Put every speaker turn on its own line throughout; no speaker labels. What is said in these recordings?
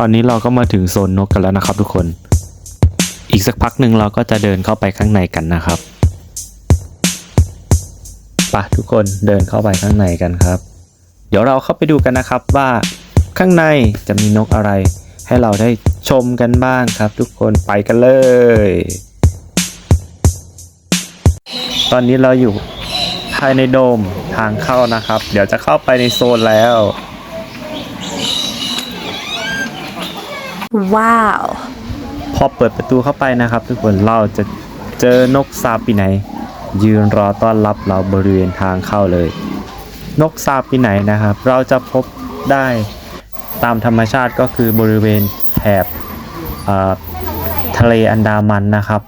ตอนนี้เราก็มาถึงโซนนกกันแล้วนะครับทุกคน อีกสักพักหนึ่งเราก็จะเดินเข้าไปข้างในกันนะครับไปะทุกคนเดินเข้าไปข้างในกันครับ เดี๋ยวเราเข้าไปดูกันนะครับว่าข้างในจะมีนกอะไร ให้เราได้ชมกันบ้างครับ ทุกคนไปกันเลย ตอนนี้เราอยู่ภายในโดมทางเข้านะครับ เดี๋ยวจะเข้าไปในโซนแล้ว
ว้าว
พอเปิดประตูเข้าไปนะครับ ทุกคนเราจะเจอนกซาปีไหน ยืนรอต้อนรับเราบริเวณทางเข้าเลย นกซาปีไหนนะครับ เราจะพบได้ตามธรรมชาติก็คือบริเวณแถบทะเลอันดามันนะครับ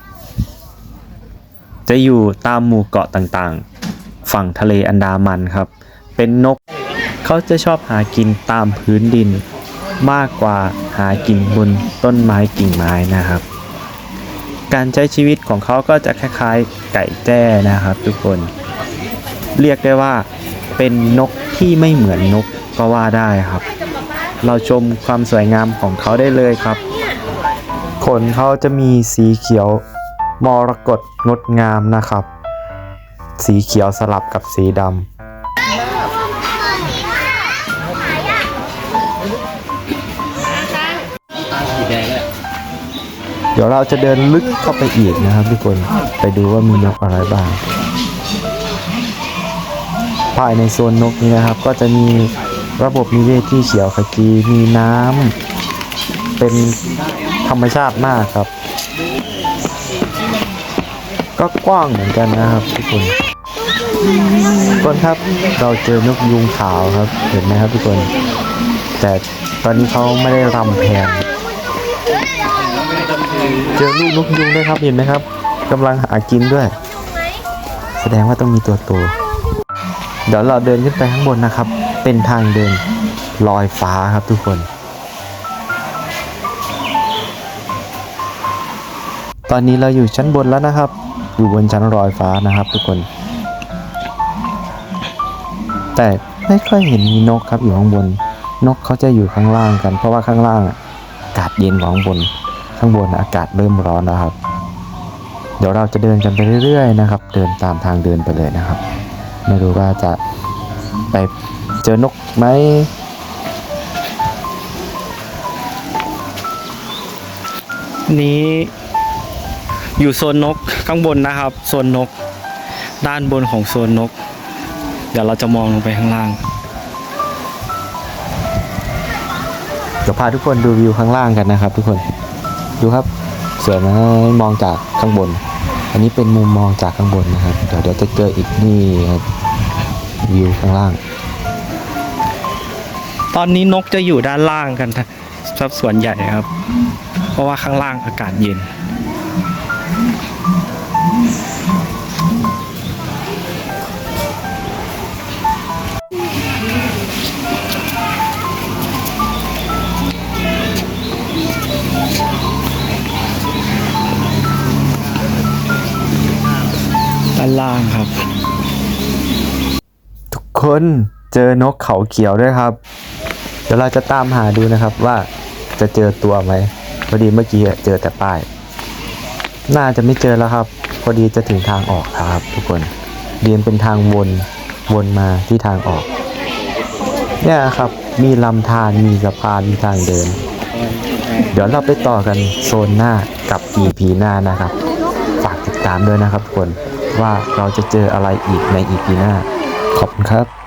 จะอยู่ตามหมู่เกาะต่างๆ ฝั่งทะเลอันดามันครับ เป็นนกเขาจะชอบหากินตามพื้นดิน มากกว่าหากินบนต้นไม้กิ่งไม้นะครับ การใช้ชีวิตของเขาก็จะคล้ายๆไก่แจ้นะครับ ทุกคนเรียกได้ว่าเป็นนกที่ไม่เหมือนนกก็ว่าได้ครับ เราชมความสวยงามของเขาได้เลยครับ ขนเขาจะมีสีเขียวมรกตงดงามนะครับ สีเขียวสลับกับสีดำ ดี๋ยวเราจะเดินลึกเข้าไปอีกนะครับทุกคนไปดูว่ามีนกอะไรบ้าง ภายในโซนนกนี้นะครับ ก็จะมีระบบนิเวศที่เขียวขจีมีน้ำเป็นธรรมชาติมากครับ ก็กว้างเหมือนกันนะครับทุกคนทุกคนครับเราเจอนกยุงขาวครับ เห็นไหมครับทุกคน แต่ตอนนี้เขาไม่ได้รำแพน เจอลูกนกยุงด้วยครับเห็นไหมครับกำลังหากินด้วย แสดงว่าต้องมีตัวโตเดี๋ยวเราเดินขึ้นไปข้างบนนะครับ เป็นทางเดินลอยฟ้าครับทุกคน ตอนนี้เราอยู่ชั้นบนแล้วนะครับ อยู่บนชั้นลอยฟ้านะครับ ทุกคน แต่ไม่ค่อยเห็นมีนกครับอยู่ข้างบน นกเขาจะอยู่ข้างล่างกัน เพราะว่าข้างล่างอะอากาศเย็นกว่าข้างบน ข้างบนอากาศเริ่มร้อนแล้วครับ เดี๋ยวเราจะเดินกันไปเรื่อยๆนะครับ เดินตามทางเดินไปเลยนะครับ ไม่รู้ว่าจะไปเจอนกไหมนี้อยู่โซนนกข้างบนนะครับโซนนก ด้านบนของโซนนก เดี๋ยวเราจะมองลงไปข้างล่างเดี๋ยวพาทุกคนดูวิวข้างล่างกันนะครับทุกคน ดูครับสวยไหมมองจากข้างบน อันนี้เป็นมุมมองจากข้างบนนะครับ เดี๋ยวเดี๋ยวจะเจออีกนี่ครับวิวข้างล่าง ตอนนี้นกจะอยู่ด้านล่างกันสับส่วนใหญ่ครับ เพราะว่าข้างล่างอากาศเย็นานล่างครับ ทุกคนเจอนกเขาเขียวด้วยครับ เดี๋ยวเราจะตามหาดูนะครับว่าจะเจอตัวไหมพอดีเมื่อกี้เจอแต่ป้าย น่าจะไม่เจอแล้วครับ พอดีจะถึงทางออกครับ ทุกคนเรียนเป็นทางวนวนมาที่ทางออก เนี่ยครับมีลำธารมีสะพานมีทางเดิน เดี๋ยวเราไปต่อกันโซนหน้ากับ EP หน้านะครับ ฝากติดตามด้วยนะครับทุกคน ว่าเราจะเจออะไรอีกในอีพีหน้า ขอบคุณครับ